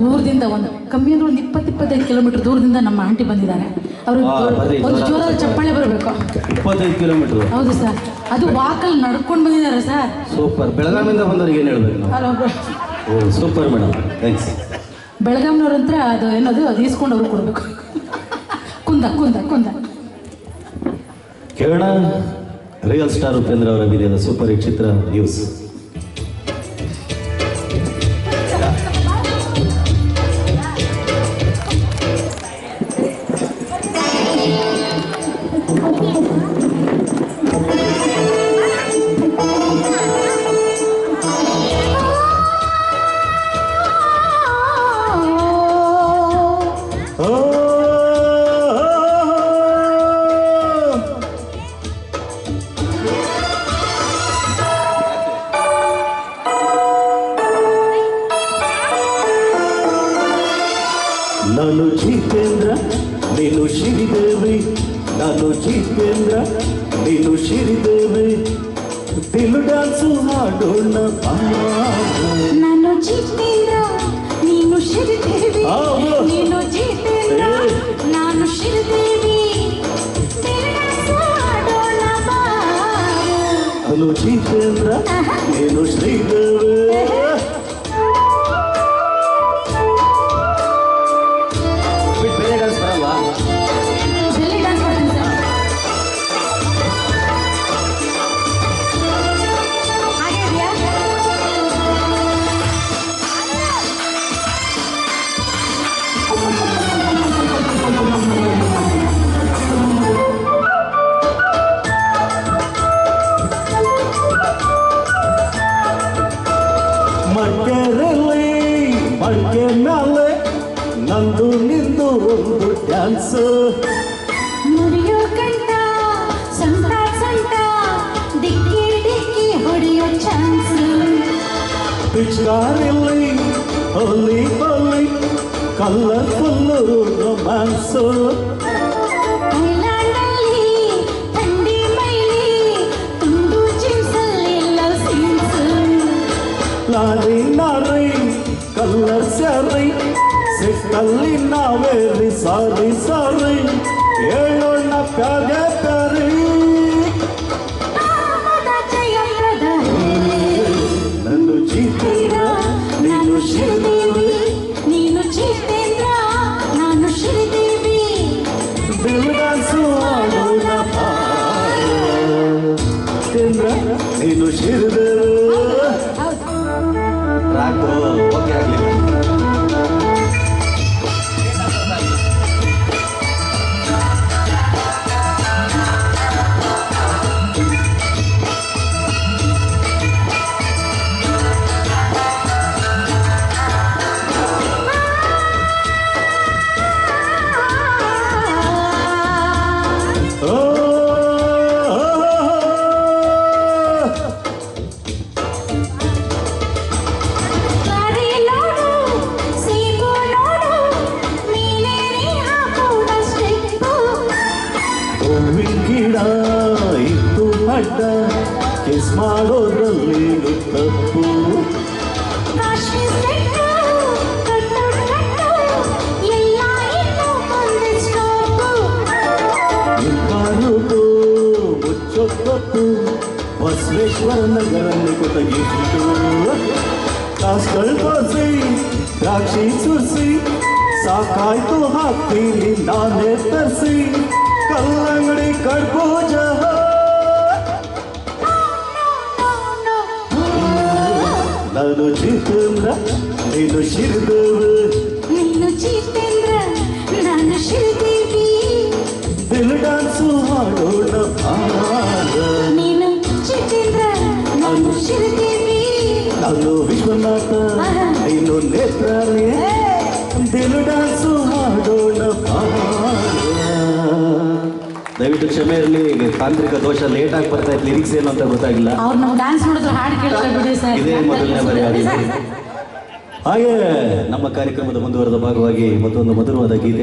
ದೂರದಿಂದ ಒಂದು ಕಮ್ಮಿ ಅಂದ್ರೆ ಒಂದು ಇಪ್ಪತ್ತು ಇಪ್ಪತ್ತೈದು ಕಿಲೋಮೀಟರ್ ದೂರದಿಂದ ನಮ್ಮ ಆಂಟಿ ಬಂದಿದ್ದಾರೆ. ಅವರು ಒಂದು ಜೋರಲ್ಲಿ ಜೋರಾದ ಚಪ್ಪಾಳೆ ಬರಬೇಕು. ಇಪ್ಪತ್ತೈದು ಕಿಲೋಮೀಟರ್. ಹೌದು ಸರ್. ಅದು ವಾಕಲ್ಲಿ ನಡ್ಕೊಂಡು ಬಂದಿದ್ದಾರೆ ಸರ್. ಸೂಪರ್. ಬೆಳಗಾವಿಯಿಂದ ಬಂದವ್ರಿಗೆ ಏನು ಹೇಳಬೇಕು ಸೂಪರ್ ಮೇಡಮ್. ಥ್ಯಾಂಕ್ಸ್. ಬೆಳಗಾವಿನವ್ರ ಹತ್ರ ಅದು ಏನದು ಅದು ಈಸ್ಕೊಂಡು ಅವ್ರು ಕೊಡಬೇಕು. ಕುಂದ ಕುಂದ ಕುಂದ. ಕೇಳೋಣ. ರಿಯಲ್ ಸ್ಟಾರ್ ಉಪೇಂದ್ರ ಅವರ ಅಭಿನಯದ ಸೂಪರ್ ಹಿಟ್ ಚಿತ್ರ ನ್ಯೂಸ್ ನಾನು ಜಿತೇಂದ್ರ ನೀನು ಶ್ರೀದೇವಿ ನಾನು ಜಿತೇಂದ್ರ ನೀನು ಶ್ರೀದೇವಿ ತಿಲು ಡ್ಯಾನ್ಸು ಹಾಡೋಣ ಬಾ. ನಾನು ಜಿತೇಂದ್ರ ನೀನು ಶ್ರೀದೇವಿ నేను శ్రీదేవి ಮಡ್ಕೆರಲ್ಲಿ ಮಡ್ಕೆ ಮೇಲೆ ನಂದು ನಿಂದು ಒಂದು ಡ್ಯಾನ್ಸ್. ಮುರಿಯೋ ಕಂಠ ಸಂತ ಸಂತ ದಿಕ್ಕಿ ದಿಕ್ಕಿ ಹೊಡೆಯೋ ಚಾನ್ಸ್. ಪಿಚ್ಕಾರಿಲ್ಲಿ ಹೋಲಿ ಹೋಲಿ ರೊಮ್ಯಾನ್ಸ್ ಲಾರಿ ನಾರಿ ಕಲ್ಲರ್ ಸ್ಯಾರಿ ಸಿಕ್ಕಲ್ಲಿ ನಾವೇರಿ ಸಾರಿ ಸಾರಿ ಹೇಳೋಣ ಪ್ಯಾರಿ. ಜಯಪ್ರದ ನನ್ನ ಜೀತೇಂದ್ರ ನೀನು ಶ್ರೀದೇವಿ ನೀನು ಜಿತೇಂದ್ರ ನಾನು ಶ್ರೀದೇವಿ ಡ್ಯಾನ್ಸು ಆಡೋಣ. ಜಿತೇಂದ್ರ ನೀನು ಶ್ರೀದೇವಿ Obrigado. ಗಿಡ ಇತ್ತು ಅಡ್ಡ ಕಿಸ್ ಮಾಡೋದ್ರಲ್ಲಿ ತಪ್ಪು ಕಾಶ್ಮೀರ ಬೆಟ್ಟು ಕಟ್ಟು ಕಟ್ಟು ಎಲ್ಲ ಇನ್ನು ಮುಂದೆ ಸ್ಟಾಪು ನಿಂಬಾರುದು ಮುಚ್ಚೊತ್ತೊತ್ತು ಬಸವೇಶ್ವರ ನಗರ ಕೊಟ್ಟಗಿತ್ತು ಕಾಸ್ಗಳು ತೋರಿಸಿ ದ್ರಾಕ್ಷಿ ಸುರಿಸಿ ಸಾಕಾಯ್ತು ಹಾಕ್ತೀನಿ ನಾನೇ ತರಿಸಿ ನಾನು ಜಿತೇಂದ್ರ ನೀನು ಶಿರದೇವಿ ನೀನು ಜಿತೇಂದ್ರ ನಾನು ಶ್ರೀದೇವಿ ದಿಲ್ ಡ್ಯಾನ್ಸು ಮಾಡೋಣ ಭಾರ. ನೀನು ಜಿತೇಂದ್ರ ನಾನು ಶ್ರೀದೇವಿ ನಾನು ವಿಶ್ವನಾಥ ನೀನು ನೇತ್ರಾಣಿ ದಯವಿಟ್ಟು ಕ್ಷಮೆ ಇರಲಿ ತಾಂತ್ರಿಕ ದೋಷ ಲೇಟ್ ಆಗಿ ಬರ್ತಾ ಇತ್ತು ಲಿರಿಕ್ಸ್ ಏನು ಅಂತ ಗೊತ್ತಾಗಿಲ್ಲ. ಅವ್ರು ನಾವು ಡ್ಯಾನ್ಸ್ ನೋಡಿದ್ರೆ ಹಾಡು ಕೇಳ್ತಾರೆ ಬಿಡಿ ಸರ್. ಇದೇ ಮೊದಲನೇ ಬಾರಿ ಆಗಿದೆ ಹಾಗೆ ನಮ್ಮ ಕಾರ್ಯಕ್ರಮದ ಮುಂದುವರೆದ ಭಾಗವಾಗಿ ಮತ್ತೊಂದು ಮಧುರವಾದ ಗೀತೆ.